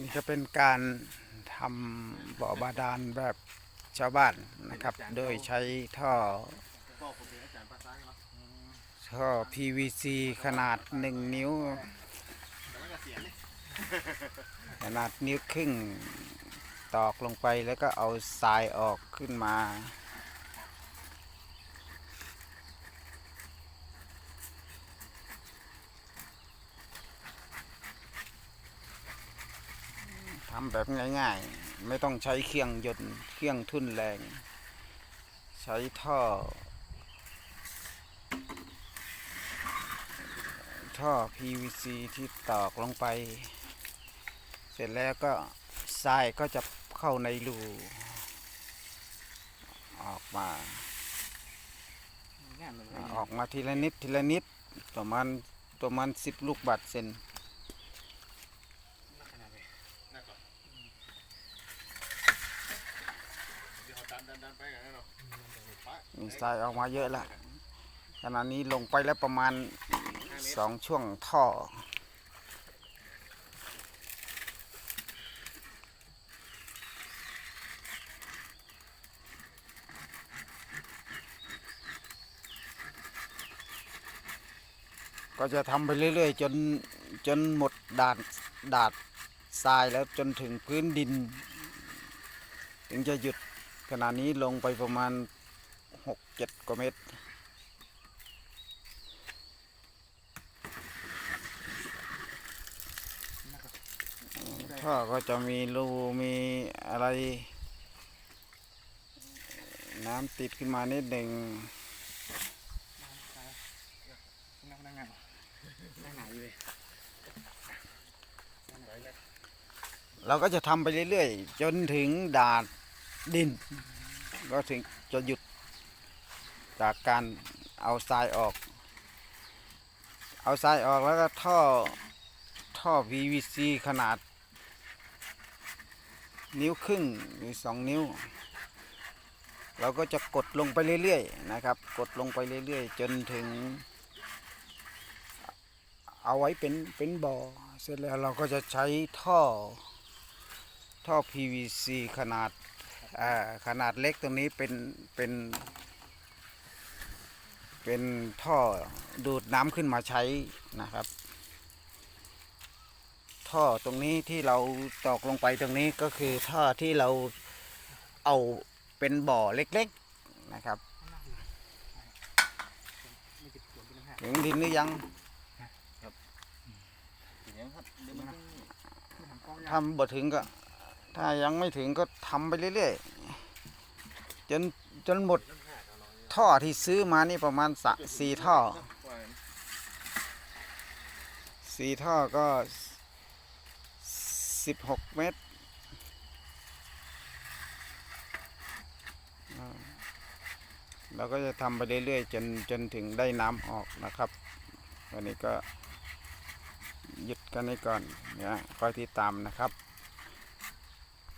นี่ก็เป็นการทำบ่อบาดาลแบบชาวบ้านนะครับ โดยใช้ท่อพ่อผมเป็นอาจารย์ภาษาไงวะท่อ PVC ขนาด1นิ้วแต่ว่าเกษียณนี่ขนาดนิ้วครึ่งตอกลงไปแล้วก็เอาทรายออกขึ้นมา ทำแบบง่าย ๆ ไม่ต้องใช้เครื่องยนต์เครื่องทุ่นแรง ใช้ท่อ ท่อ PVC ที่ตอกลงไป เสร็จแล้วก็ทรายก็จะเข้าในรูออกมา ออกมาทีละนิดทีละนิดประมาณประมาณสิบลูกบาทเซน ขนาดนี้น่าก่อนเดี๋ยวเขาดันดันดันไปกันนะเนาะไป มีทรายออกมาเยอะละขณะนี้ลงไปแล้วประมาณสองช่วงท่อ ก็จะทำไปเรื่อยๆ จนจนหมดดาดดาดทรายแล้วจนถึงพื้นดิน ถึงจะหยุดขณะนี้ลงไปประมาณ หกเจ็ดกว่าเมตร ท่อก็จะมีรูมีอะไร น้ำติดขึ้นมานิดหนึ่งเลยเราก็จะทำไปเรื่อยๆ จนถึงดาดดิน ก็ถึงจะหยุด จากการเอาทรายออก เอาทรายออกแล้วก็ท่อท่อ PVC ขนาด นิ้วครึ่งหรือสองนิ้ว เราก็จะกดลงไปเรื่อยๆนะครับ กดลงไปเรื่อยๆ จนถึง เอาไว้เป็นเป็นบ่อเสร็จแล้วเราก็จะใช้ท่อท่อ PVC ขนาดขนาดเล็กตรงนี้เป็นเป็น เป็นท่อดูดน้ำขึ้นมาใช้นะครับ ท่อตรงนี้ที่เราตอกลงไปตรงนี้ก็คือท่อที่เราเอาเป็นบ่อเล็กๆนะครับถึงดินหรือยังอย่างนี้ครับเดี๋ยวมันทำกล้องทำบ่ถึงก็ ถ้ายังไม่ถึงก็ทำไปเรื่อยๆจนจนหมด ท่อที่ซื้อมานี่ประมาณสสี่ท่อสี่ท่อก็สิบหกเมตรเราก็จะทำไปเรื่อยๆจนจนถึงได้น้ำออกนะครับ วันนี้ก็หยุดกันนี้ก่อนเนี่ยคอยติดตามนะครับ